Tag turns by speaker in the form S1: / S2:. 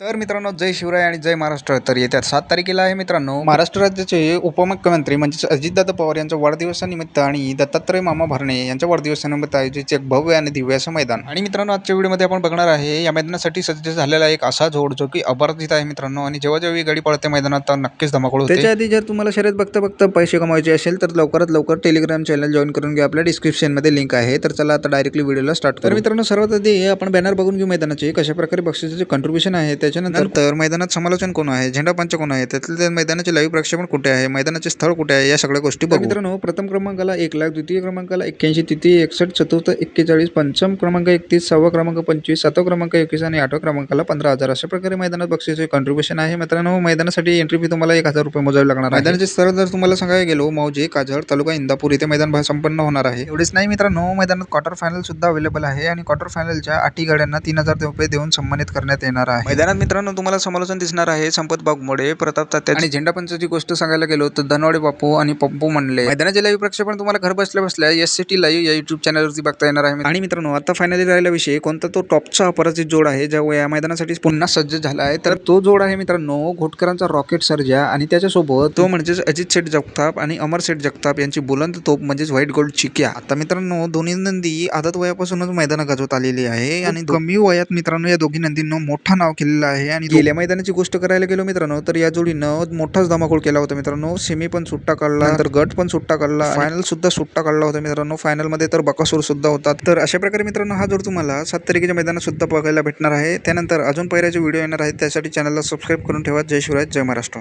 S1: तर मित्रांनो जय शिवराय आणि जय महाराष्ट्र. तर येत्या सात तारखेला आहे मित्रांनो महाराष्ट्र राज्याचे उपमुख्यमंत्री म्हणजेच अजितदादा पवार यांच्या वाढदिवसानिमित्त आणि दत्तात्रय मामा भरणे यांच्या वाढदिवसानिमित्त आयोजित एक भव्य आणि दिव्य असं मैदान. आणि मित्रांनो आजच्या व्हिडिओमध्ये आपण बघणार आहे या मैदानासाठी सज्ज झालेला एक असा जोड जो की अपराजित आहे मित्रांनो. आणि जेव्हा जेव्हा गाडी पळते मैदानात तर नक्कीच धमाकूळ होते.
S2: त्याच्या आधी जर तुम्हाला शर्यत बघता बघता पैसे कमावायचे असेल तर लवकरात लवकर टेलिग्राम चॅनल जॉईन करून घ्या. आपल्या डिस्क्रिप्शनमध्ये लिंक आहे. तर चला आता डायरेक्टली व्हिडिओला स्टार्ट तर मित्रांनो सर्वात आधी आपण बॅनर बघून घेऊ मैदानाचे. कशा प्रकारे बक्षिसाचे कंट्रीब्युशन आहे त्याच्यानंतर तर मैदानात समालोचन कोण आहे? झेंडा पंच कोण आहे? त्यातले त्या मैदानाचे लाईव्ह प्रक्षेपण कुठे आहे? मैदानाचे स्थळ कुठे आहे? या सगळ्या गोष्टी बघू. मित्रांनो प्रथम क्रमांकाला एक लाख द्वितीय क्रमांकाला एक्क्याऐंशी तृतीय एकसष्ट चतुर्थ एक्केचाळीस पंचम क्रमांक एकतीस सहावा क्रमांक पंचवीस सातवा क्रमांक एकवीस आणि आठव्या क्रमांकाला पंधरा हजार. अशा प्रकारे मैदानात बक्षिसाचे कंट्रीब्युशन आहे. मित्रांनो मैदानासाठी एंट्री फी तुम्हाला एक हजार रुपये मोजावी लागणार आहे. मैदानाचे स्थळ जर तुम्हाला सांगायला गेलो मौजे काजळ तालुका इंदापूर इथे मैदान संपन्न होणार आहे. एवढेच नाही मित्रांनो मैदानात क्वार्टर फायनल सुद्धा अवेलेबल आहे आणि क्वार्टर फायनलच्या आठी गाड्यांना तीन हजार रुपये देऊन सन्मानित करण्यात येणार आहे. मैदानात मित्रांनो तुम्हाला समालोचन दिसणार आहे संपत बागमोडे. प्रताप तात्या आणि झेंडा पंचाची गोष्ट सांगायला गेलो तर धनवाडे बापू आणि पप्पू म्हणले. मैदानाचे लाईव्ह प्रक्षेपण तुम्हाला घर बसल्या बसल्या एस सी टी लाईव्ह या युट्यूब चॅनलवरती बघता येणार आहे आणि मित्रांनो आता फायनली राहिला विषय कोणता तो टॉपचा अपराजित जोड आहे ज्या या मैदानासाठी पुन्हा सज्ज झाला आहे तर तो जोड आहे मित्रांनो घोटकरांचा रॉकेट सर्जा आणि त्याच्यासोबत तो म्हणजेच अजित शेठ जगताप आणि अमर शेठ जगताप यांची बुलंद तोप म्हणजेच व्हाईट गोल्ड चिक्या. आता मित्रांनो दोन्ही नंदी आदत वयापासूनच मैदानात गाजवत आलेली आहे. आणि कमी वयात मित्रांनो या दोघी नंदींना मोठं नाव केलेलं आहे आणि गेल्या मैदानाची गोष्ट करायला गेलो मित्रांनो तर या जोडीनं मोठाच धमाकूळ केला होता मित्रांनो. सेमी पण सुट्टा काढला तर गट पण सुट्टा काढला फायनल सुद्धा सुट्टा काढला होता मित्रांनो. फायनलमध्ये तर बकासूर सुद्धा होता. तर अशा प्रकारे मित्रांनो हा जोड तुम्हाला सात तारखेच्या मैदानात सुद्धा बघायला भेटणार आहे. त्यानंतर अजून पहिल्याचे व्हिडिओ येणार आहेत त्यासाठी चॅनलला सबस्क्राईब करून ठेवा. जय शिवराय जय महाराष्ट्र.